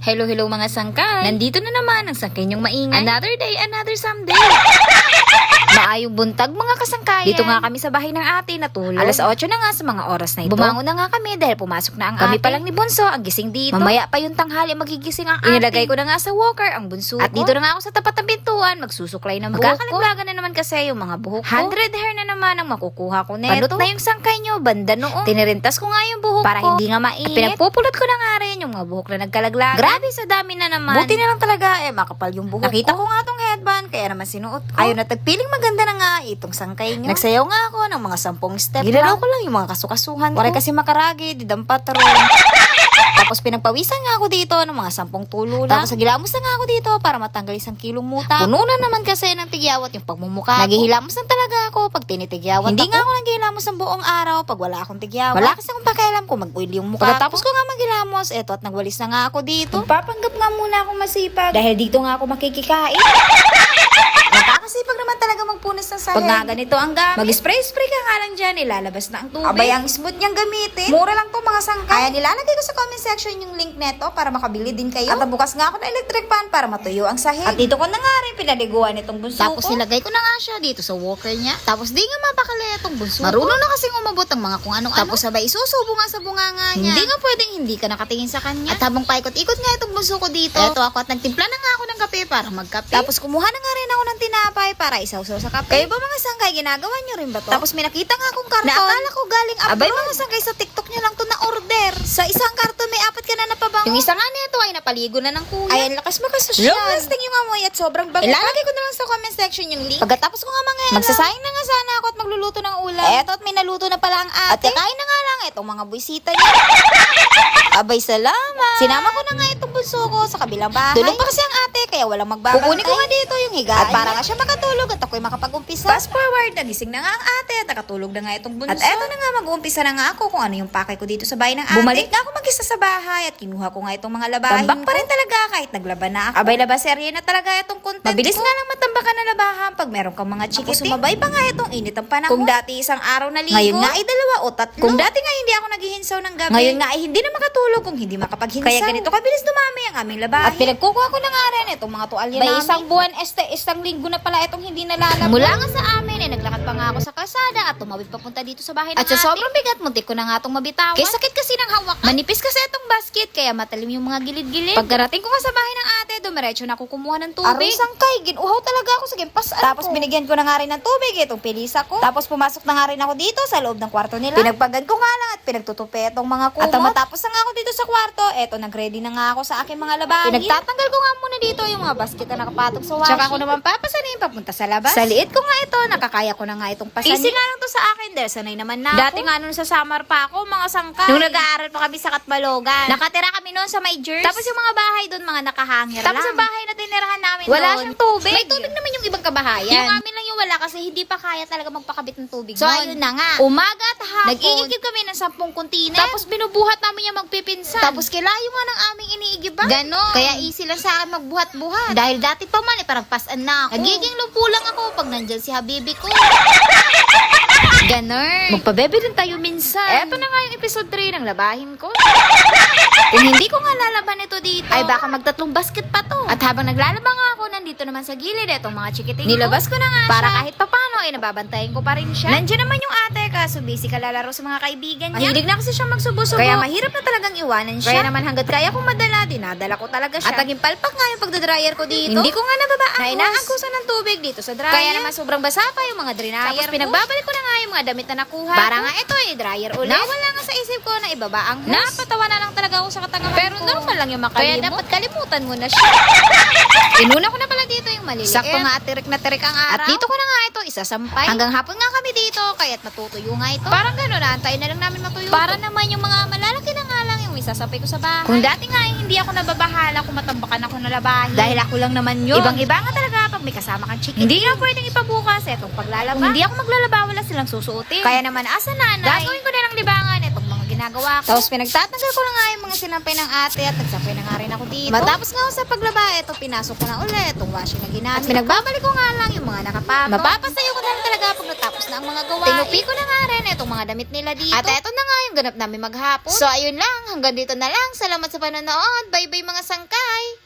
Hello, hello mga sangkay. Nandito na naman ang sangkay niyong maingay. Another day, another someday. Maayong buntag mga kasangkayan. Dito nga kami sa bahay ng ate natulog. Alas 8 na nga sa mga oras na ito. Bumangon na nga kami dahil pumasok na ang kami ate. pa lang ni Bunso ang gising dito. Mamaya pa yung tanghali magigising ang ate. Inilagay ko na nga sa walker ang bunso At dito na nga ako sa tapat ng pintuan magsusuklay ng buhok ko. Na naman kasi yung mga buhok ko. 100 hair na naman ang makukuha ko neto. Panot na yung sangkay nyo, banda noon. Tinirintas ko nga yung buhok para ko. hindi nga mainit. At pinagpupulot ko na nga mga buhok na nagkalaglagan. Grabe sa dami na naman. Buti na lang talaga eh, makapal yung buhok Nakita ko. nga tong headband, kaya naman sinuot ko. Ayun na, tagpiling maganda na nga itong sangkay nyo. Nagsayaw nga ako ng mga sampung step Ginalaw ko lang yung mga kasukasuhan ko. kasi makaragi, didampat ron. Tapos pinagpawisan nga ako dito ng mga sampung tulo lang. Tapos nagilamos na nga ako dito para matanggal isang kilong muta. Puno na naman kasi ng tigyawat yung pagmumuka ko. Naghihilamos na talaga ako pag tinitigyawat Hindi ako. nga ako naghihilamos ng buong araw pag wala akong tigyawat. Wala kasi akong pakialam kung mag-oil yung mukha Pagkatapos ko nga maghilamos, eto at nagwalis na nga ako dito. Papanggap nga muna ako masipag. Dahil dito nga ako makikikain. Magpunas ng sahig. Pag nga ganito ang gamit, mag-spray-spray ka nga lang dyan, ilalabas na ang tubig. Abay, ang smooth niyang gamitin. Mura lang to mga sangkay. Kaya nilalagay ko sa comment section yung link neto para makabili din kayo. At bukas nga ako ng electric fan para matuyo ang sahig. At dito ko na nga rin pinaliguan itong bunso Tapos ko. nilagay ko na nga siya dito sa walker niya. Tapos di nga mapakali itong bunso Marunong na kasing umabot ang mga kung anong Tapos sabay isusubo nga sa bunganga niya. Hindi nga pwedeng hindi ka nakatingin sa kanya. At habang paikot-ikot nga itong bunso ko dito, eto ako at nagtimpla na nga ako ng kape para magkape. Tapos kumuha na nga rin ako ng tinapay para isawsaw sa kape. Kayo ba mga sangkay, ginagawa niyo rin ba to? Tapos may nakita nga akong karton. Na akala ko galing abroad. Abay mga sangkay sa TikTok niya lang to na order. Sa isang karton may apat ka na napabango. Yung isa nga nito ay napaligo na ng kuya. Ay, ang lakas makasosyal. Long lasting yung amoy at sobrang bango. Ilalagay ko na lang sa comment section yung link. Pagkatapos ko nga mga Magsasayang na nga magluluto ng ulam. Eto at may naluto na pala ang ate. At kakain na nga lang itong mga buisita niya. Abay, salamat. Sinama ko na nga itong bunso ko sa kabilang bahay. Tulog pa kasi ang ate, kaya walang magbabantay. Kukunin ko nga dito yung higaan. At para nga siya makatulog at ako'y makapag-umpisa. Fast forward, nagising na nga ang ate at nakatulog na nga itong bunso. At eto na nga, mag-uumpisa na nga ako kung ano yung pakay ko dito sa bahay ng ate. Bumalik na ako mag-isa sa bahay at kinuha ko nga itong mga labahin Tambak pa rin talaga kahit naglaban na ako. Abay, labaserye na talaga itong content Mabilis ko. nga lang matambakan na labahan pag meron kang mga chikiting. Ako sumabay pa nga itong init ang panahon. Kung dati isang araw na ligo. Ngayon nga ay dalawa o tatlo. Kung dati nga hindi ako naghihinsaw ng gabi. Ngayon nga ay hindi na makatulog kung hindi makapaghinsaw. Kaya ganito kabilis dumami ang aming labahin. At pinagkukuha ko na nga rin itong mga tuwalya May namin. isang buwan, este, isang linggo na pala itong hindi nalalabas. Mula nga sa amin, eh, pa nga ako sa kalsada at tumawid papunta dito sa bahay ng At sa ate. sobrang bigat, muntik ko na nga itong mabitawan. Kaya sakit kasi ng hawakan. Manipis kasi itong basket, kaya matalim yung mga gilid-gilid. Pagkarating ko nga sa bahay ng ate, dumiretso na ako kumuha ng tubig. Aray, sangkay, ginuhaw talaga ako sa gimpasan Tapos binigyan ko na nga rin ng tubig itong pilisa ko. Tapos pumasok na nga rin ako dito sa loob ng kwarto nila. Pinagpagan ko nga lang at pinagtutupi itong mga kumot. At matapos na nga ako dito sa kwarto, eto nag-ready na nga ako sa aking mga labahin. Pinagtatanggal ko nga muna dito yung mga basket na nakapatong sa washing. Tsaka ako naman papasanin papunta sa labas. Sa liit ko nga ito, nakakaya ko na nga itong pasanin. Easy nga lang to sa akin dahil sanay naman na Dati ako. nga nung sa summer pa ako, mga sangkay. Nung nag-aaral pa kami sa Katbalogan. Nakatira kami noon sa may Jersey. Tapos yung mga bahay doon, mga nakahangir Tapos lang. sa bahay na tinirahan namin Wala doon, siyang tubig. May tubig naman yung ibang kabahayan. Yung amin yung wala kasi hindi pa kaya talaga magpakabit ng tubig So, ayun na nga. Umaga at hapon. Nag-iigib kami ng sampung kontiner. Tapos binubuhat namin yung magpipinsan. Tapos kilayo nga ng aming iniigiban. Ganon. Kaya easy lang sa akin magbuhat-buhat. Dahil dati pa man, eh, parang pasan na ako. Nagiging lumpo lang ako pag nandyan si Habibi ko. Ganon. Magpabebe din tayo minsan. Eto na nga yung episode 3 ng labahin ko. Kung hindi ko nga lalaban ito dito, ay baka magtatlong basket pa to. At habang naglalaba nga ako, nandito naman sa gilid itong mga chikiting Nilabas ko na nga Para kahit papano, ay nababantayan ko pa rin siya. Nandiyan naman yung ate, kaso busy ka lalaro sa mga kaibigan niya. Mahilig na kasi siya magsubo-subo. Kaya mahirap na talagang iwanan siya. Kaya naman hanggat kaya kong madala, dinadala ko talaga siya. At naging palpak nga yung pagdadryer ko dito. Hindi ko nga nababaan. Na inaangkusan ng tubig dito sa dryer. Kaya naman sobrang basa pa yung mga dryer Tapos ko. pinagbabalik ko na nga yung mga damit na nakuha. Para nga ito eh, dryer ulit. Nawala nga sa isip ko na ibaba ang hose. Napatawa na lang talaga ako sa katangahan Pero normal lang yung makalimot. Kaya dapat kalimutan mo na siya. Inuna ko na pala dito yung maliliit. Sakto nga tirik na tirik ang araw. At dito ko na nga ito isasampay. Hanggang hapon nga kami dito, kaya't natutuyo nga ito. Parang gano'n, naantay na lang namin matuyo. Para naman yung mga malalaki na nga lang yung isasampay ko sa bahay. Kung dati nga eh, hindi ako nababahala kung matambakan ako na labahin. Dahil ako lang naman yun. Ibang-iba nga pag may kasama kang chicken. Hindi nga pwedeng ipabukas etong paglalaba. Kung hindi ako maglalaba, wala silang susuotin. Kaya naman asa nanay. Gagawin ko na lang libangan etong mga ginagawa ko. Tapos pinagtatanggal ko na nga yung mga sinampay ng ate at nagsampay na nga rin ako dito. Matapos nga ako sa paglaba, ito pinasok ko na ulit itong washing na ginamit. At pinagbabalik ko nga lang yung mga nakapako. Mapapasayo ko na lang talaga pag natapos na ang mga gawain. Tinupi ko na nga rin itong mga damit nila dito. At eto na nga yung ganap namin maghapon. So ayun lang, hanggang dito na lang. Salamat sa panonood. Bye-bye mga sangkay.